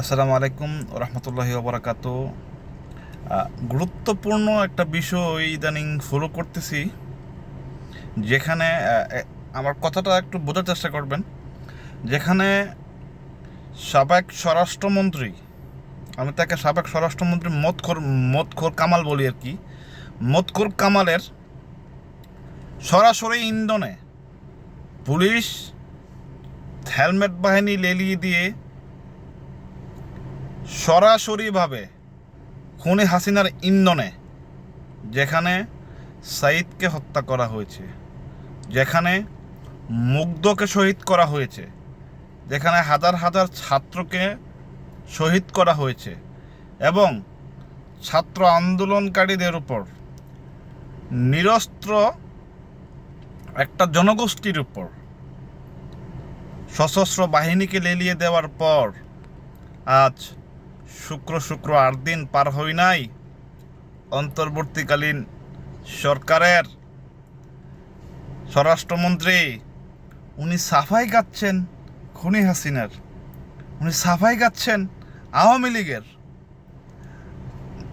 আসসালামু আলাইকুম রহমতুল্লাহি ওবরাকাত। গুরুত্বপূর্ণ একটা বিষয় ইদানিং ফলো করতেছি, যেখানে আমার কথাটা একটু বোঝার চেষ্টা করবেন। যেখানে সাবেক স্বরাষ্ট্রমন্ত্রী, আমি তাকে সাবেক স্বরাষ্ট্রমন্ত্রী মতখোর মতখোর কামাল বলি আর কি মতখোর কামালের সরাসরি ইন্ধনে পুলিশ হেলমেট বাহিনী লেলিয়ে দিয়ে সরাসরিভাবে খুনি হাসিনার ইন্ধনে, যেখানে সাইদকে হত্যা করা হয়েছে, যেখানে মুগ্ধকে শহীদ করা হয়েছে, যেখানে হাজার হাজার ছাত্রকে শহীদ করা হয়েছে এবং ছাত্র আন্দোলনকারীদের উপর নিরস্ত্র একটা জনগোষ্ঠীর উপর সশস্ত্র বাহিনীকে লেলিয়ে দেওয়ার পর আজ শুক্র শুক্র আট দিন পার হই নাই। অন্তর্বর্তীকালীন সরকারের স্বরাষ্ট্রমন্ত্রী, উনি সাফাই গাচ্ছেন খুনি হাসিনার। উনি সাফাই গাচ্ছেন আওয়ামী লীগের।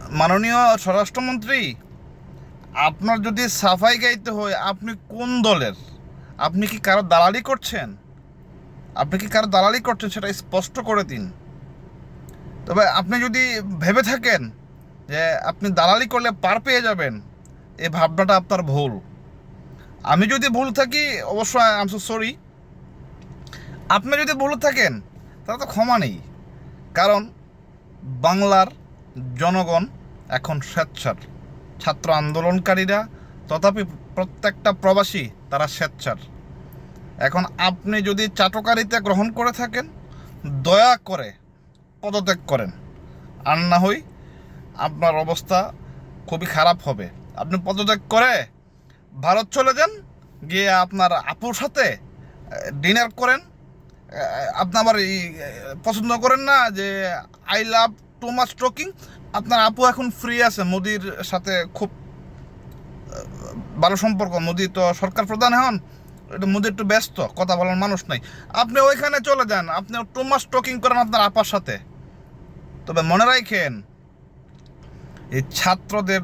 মাননীয় স্বরাষ্ট্রমন্ত্রী, আপনার যদি সাফাই গাইতে হয়, আপনি কোন দলের? আপনি কি কারও দালালি করছেন? আপনি কি কারও দালালি করছেন, সেটা স্পষ্ট করে দিন। তবে আপনি যদি ভেবে থাকেন যে আপনি দালালি করলে পার পেয়ে যাবেন এই ভাবনাটা আপনার ভুল। আমি যদি ভুল থাকি অবশ্যই আম সো সরি আপনি যদি ভুল থাকেন, তাহলে তো ক্ষমা নেই। কারণ বাংলার জনগণ এখন স্বেচ্ছার। ছাত্র আন্দোলনকারীরা, তথাপি প্রত্যেকটা প্রবাসী তারা স্বেচ্ছার। এখন আপনি যদি চাটকারিতা গ্রহণ করে থাকেন, দয়া করে পদত্যাগ করেন। আর না হই আপনার অবস্থা খুবই খারাপ হবে। আপনি পদত্যাগ করে ভারত চলে যান, গিয়ে আপনার আপুর সাথে ডিনার করেন। আপনি আবার পছন্দ করেন না যে I love too much talking আপনার আপু এখন ফ্রি আছে, মোদির সাথে খুব ভালো সম্পর্ক। মোদি তো সরকার প্রধান হন এটা মোদি একটু ব্যস্ত, কথা বলার মানুষ নাই। আপনি ওইখানে চলে যান, আপনি টু মাস টকিং করেন আপনার আপার সাথে। তবে মনে রাখেন, এই ছাত্রদের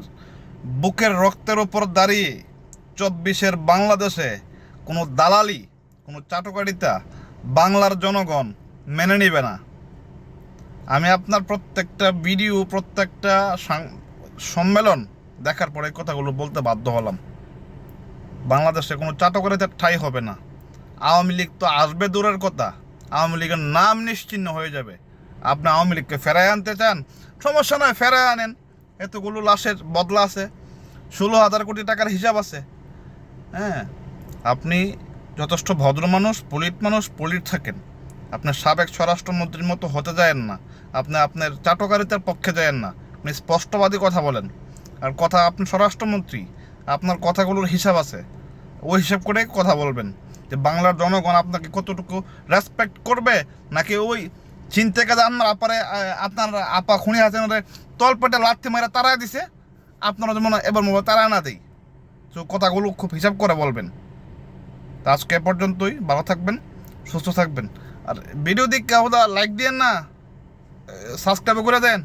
বুকের রক্তের ওপর দাঁড়িয়ে চব্বিশের বাংলাদেশে কোনো দালালি, কোনো চাটকারিতা বাংলার জনগণ মেনে নেবে না। আমি আপনার প্রত্যেকটা ভিডিও, প্রত্যেকটা সম্মেলন দেখার পরে কথাগুলো বলতে বাধ্য হলাম। বাংলাদেশে কোনো চাটকারিতার ঠাই হবে না। আওয়ামী লীগ তো আসবে দূরের কথা। আওয়ামী লীগের নাম নিশ্চিহ্ন হয়ে যাবে। আপনি আওয়ামী লীগকে ফেরায় আনতে চান, সমস্যা নয়, ফেরায় আনেন। এতগুলো লাশের বদলা আছে, ষোলো হাজার কোটি টাকার হিসাব আছে। হ্যাঁ আপনি যথেষ্ট ভদ্র মানুষ, পলিট মানুষ, পলিট থাকেন। আপনার সাবেক স্বরাষ্ট্রমন্ত্রীর মতো হতে যায়েন না। আপনি আপনার চাটকারিতার পক্ষে যায়েন না। আপনি স্পষ্টবাদী কথা বলেন। আর কথা, আপনি স্বরাষ্ট্রমন্ত্রী, আপনার কথাগুলোর হিসাব আছে। ওই হিসাব করে কথা বলবেন। যে বাংলার জনগণ আপনাকে কতটুকু রেসপেক্ট করবে, নাকি ওই চিনতে কাজে আপনার আপারে আপনার আপা খুনি হাসেন তল পেটে লাথি মেরে তারাই দিছে। আপনারা যেমন এবার মোবাইল তারা না দেই। তো কথাগুলো খুব হিসাব করে বলবেন। তো আজকে পর্যন্তই, ভালো থাকবেন, সুস্থ থাকবেন। আর ভিডিও দিক লাইক দিয়েন না সাবস্ক্রাইব করে দেন।